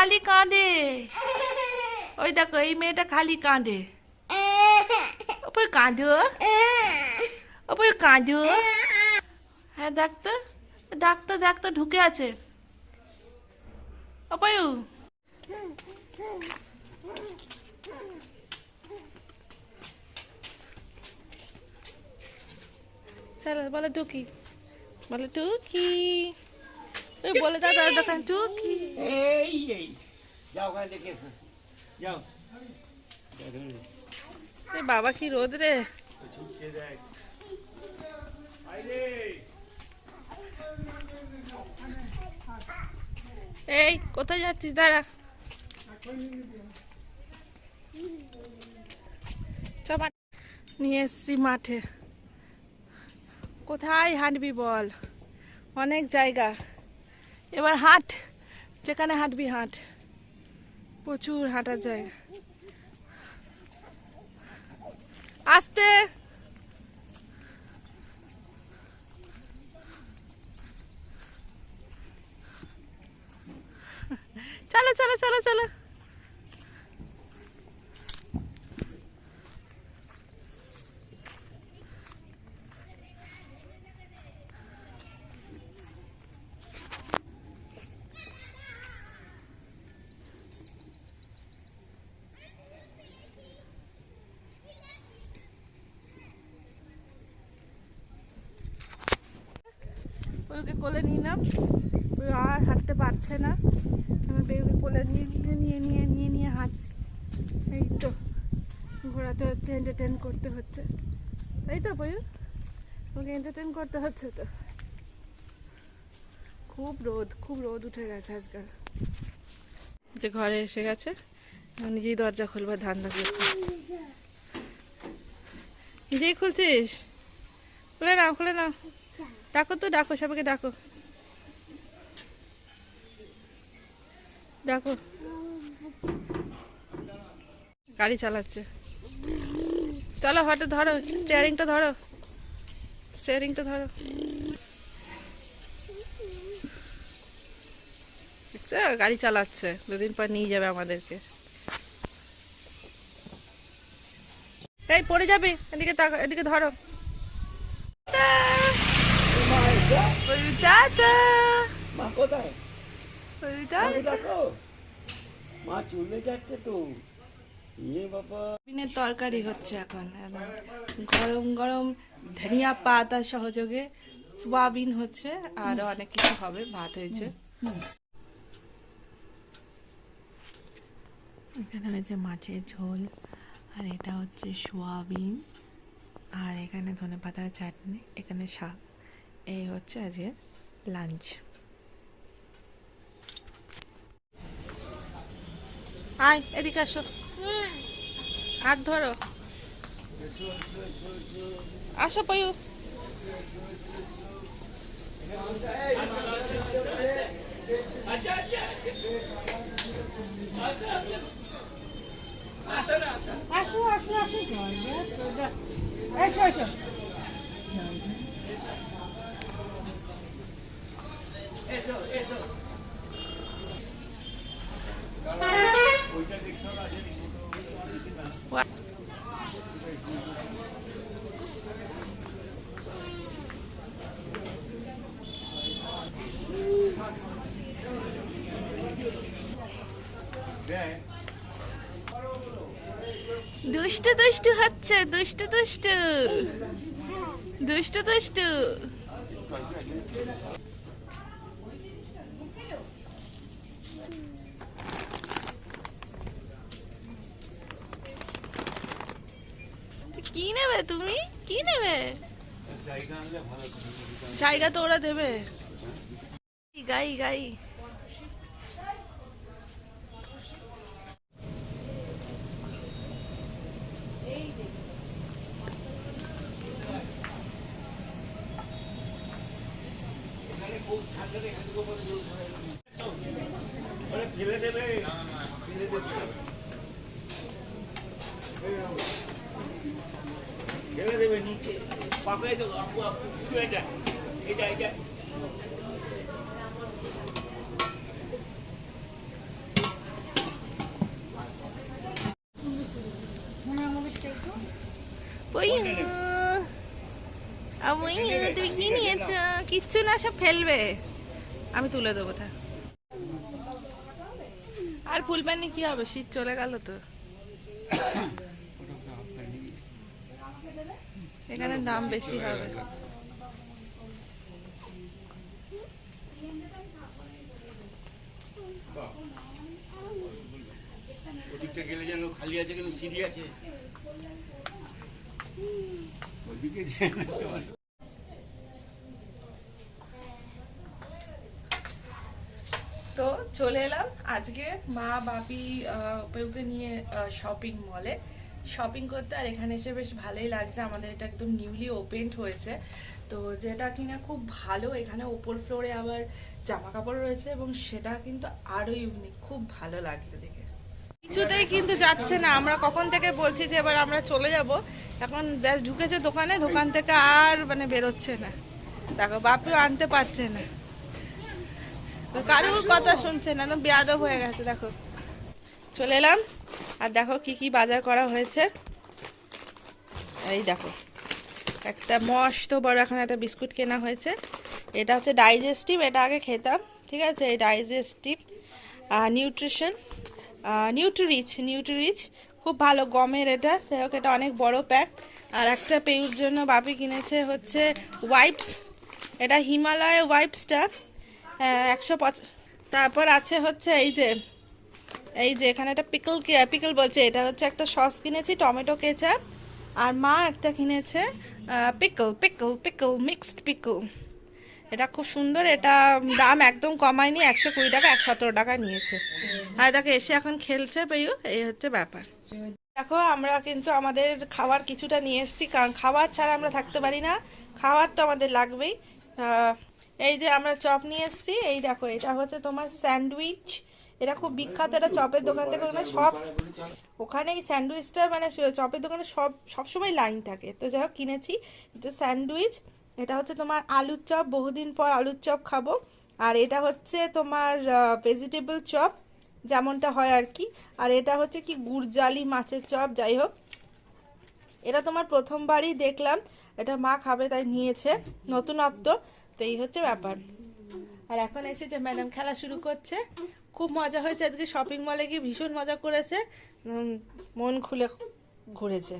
খালি কাঁদে। ওই দেখো, এই মেয়েটা খালি কাঁদে। ওপর কাঁদো। ওপর কাঁদো। হ্যাঁ ডাক্তার। ডাক্তার তো ঢুকে আছে। অপয়ু চলো, বলো টুকি। বলো টুকি। ওই বলে দাও দাদা দোকান টুকি। এই এই। যাও ওখানে দেখে যাও। এ বাবা কি রোদ রে? এই কোথায় যাচ্ছিস? দাঁড়া। নিয়ে এসছি মাঠে। কোথায় হাঁটবি বল? অনেক জায়গা। এবার হাট যেখানে হাঁটবি হাট। প্রচুর হাঁটার জায়গা। আসতে। চলো চলো চলো চলো। ওকে কোলে নিলাম। আর হাঁটতে পারছে না। আমি বেগুকে কোলে নিয়ে নিয়ে নিয়ে নিয়ে নিয়ে হাঁটছি। এই তো ঘোরাতে হচ্ছে এন্টারটেন করতে হচ্ছে। তাই তো বইউ ওকে এন্টারটেন করতে হচ্ছে তো। খুব রোদ খুব রোদ উঠে গেছে আজকাল। যে ঘরে এসে গেছে নিজেই দরজা খুলবার ধান্দা করছে। নিজেই খুলছিস? খুলে নাও খুলে নাও। ডাকো তো, ডাকো, সবাইকে ডাকো। ডাকো। গাড়ি চালাচ্ছে। চলো হটে ধরো স্টিয়ারিংটা ধরো। স্টিয়ারিংটা ধরো। গাড়ি চালাচ্ছে। দুদিন পর নিয়ে যাবে আমাদেরকে। এই, পড়ে যাবে। এদিকে এদিকে ধরো। মা কোথায় মা চলে যাচ্ছে তো। ইয়ে বাবা। সয়াবিনের তরকারি হচ্ছে এখন এখন গরম গরম ধনিয়া পাতা সহযোগে সোয়াবিন হচ্ছে আর অনেক কিছু হবে ভাত হয়েছে। এখানে হয়েছে মাছের ঝোল আর এটা হচ্ছে সোয়াবিন আর এখানে ধনে পাতার চাটনি এখানে শাক। এই হচ্ছে আজকের লাঞ্চ। আয় এদিকে আসো। হাত ধরো। আসো পয়ু। আসো আসো আসো। এসো এসো। দুষ্টু দুষ্টু হচ্ছে দুষ্টু দুষ্টু দুষ্টু দুষ্টু কি নেবে তুমি? কি নেবে? জায়গা তো ওরা দেবে। গাই গাই। Apa ini? Ini? Apa ini? Apa ini? Apa ini? Apa ini? Apa ini? Apa ini? Apa ini? Apa ini? Apa ini? Apa ini? Apa ini? কিচ্ছু না, সব ফেলবে। আমি তুলে দেবো তা আর ফুলবানি কি হবে? শীত চলে গেল তো। এখানে দাম বেশি হবে। খালি আছে, কিন্তু সিঁড়ি আছে যেন তোমার তো চলে এলাম। আজকে মা বাপি পেউকে নিয়ে শপিং মলে শপিং করতে আর এখানে এসে বেশ ভালোই লাগছে। আমাদের এটা একদম নিউলি ওপেন্ড হয়েছে। তো যেটা কিনা খুব ভালো, এখানে ওপর ফ্লোরে আবার জামা কাপড় রয়েছে এবং সেটা কিন্তু আরও ইউনিক খুব ভালো লাগল দেখে। কিছুতেই কিন্তু যাচ্ছে না। আমরা কখন থেকে বলছি যে এবার আমরা চলে যাব? এখন ঢুকেছে দোকানে, দোকান থেকে আর মানে বেরোচ্ছে না। দেখো, বাপিও আনতে পারছে না। কারুর কথা শুনছে না, একদম বেয়াদব হয়ে গেছে, দেখো। চলে এলাম, আর দেখো কি কি বাজার করা হয়েছে। এই দেখো, একটা মস্ত বড় এখন একটা বিস্কুট কেনা হয়েছে। এটা হচ্ছে ডাইজেস্টিভ, এটা আগে খেতাম, ঠিক আছে? এই ডাইজেস্টিভ নিউট্রিশন নিউট্রিচ নিউট্রিচ খুব ভালো গমের এটা। যাই হোক, এটা অনেক বড় প্যাক। আর একটা পেউর জন্য বাপি কিনেছে হচ্ছে ওয়াইপস। এটা হিমালয় ওয়াইপসটা। একশো পঁচ তারপর আছে হচ্ছে এই যে এই যে এখানে একটা পিকল পিকল বলছে, এটা হচ্ছে একটা সস কিনেছি, টমেটো কেচাপ, আর মা একটা কিনেছে pickle pickle pickle mixed pickle এটা খুব সুন্দর, এটা দাম একদম কমায়নি, একশো কুড়ি টাকা, এক সতেরো টাকা নিয়েছে। আর দেখো, এসে এখন খেলছে পেয়ু, এই হচ্ছে ব্যাপার। দেখো, আমরা কিন্তু আমাদের খাবার কিছুটা নিয়ে এসেছি, কারণ খাবার ছাড়া আমরা থাকতে পারি না খাবার তো আমাদের লাগবেই। এই যে আমরা চপ নিয়ে এসেছি, এই দেখো, এটা হচ্ছে তোমার স্যান্ডউইচ। এটা খুব বিখ্যাত এটা চপের দোকান থেকে ওখানে সব ওখানে এই স্যান্ডউইচটা মানে চপের দোকানে সব সবসময় লাইন থাকে। তো যাই হোক, কিনেছি। এটা স্যান্ডউইচ, এটা হচ্ছে তোমার আলুর চপ। বহুদিন পর আলুর চপ খাব। আর এটা হচ্ছে তোমার ভেজিটেবল চপ, যেমনটা হয় আর কি। আর এটা হচ্ছে কি গুড়জালি মাছের চপ, যাই হোক। এটা তোমার প্রথমবারই দেখলাম। এটা মা খাবে, তাই নিয়েছে। নতুনত্ব। এই হচ্ছে ব্যাপার। আর এখন এসে যে ম্যাডাম খেলা শুরু করছে, খুব মজা হয়েছে। আজকে শপিং মলে গিয়ে ভীষণ মজা করেছে। মন খুলে ঘুরেছে।